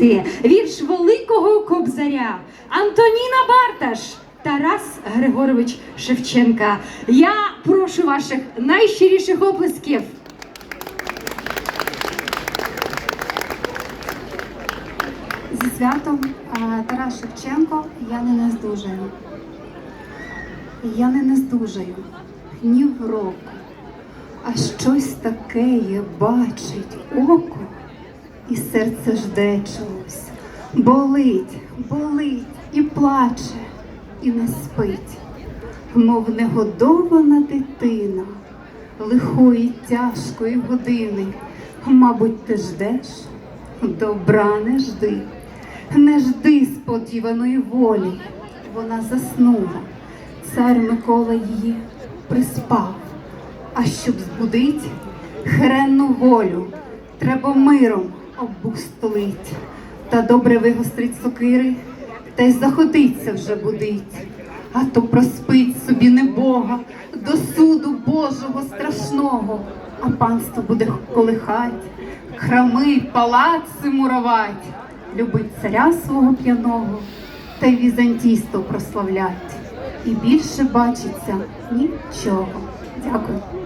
Ти, Вірш великого кобзаря Антоніна Барташ, Тарас Григорович Шевченка. Я прошу ваших найщиріших оплесків. Зі святом Тарас Шевченко я не нездужаю. Я не нездужаю ні в року, а щось таке бачить око, і серце жде чогось. Болить, болить і плаче, і не спить, мов негодована дитина лихої тяжкої години. Мабуть, ти ждеш, добра не жди, не жди сподіваної волі. Вона заснула, цар Микола її приспав. А щоб збудить хренну волю, треба миром обустолить, та добре вигострить сокири, та й заходиться вже будить. А то проспить собі не Бога до суду Божого страшного, а панство буде колихать, храми, палаци муровать, любить царя свого п'яного, та й візантійство прославлять. І більше бачиться нічого. Дякую.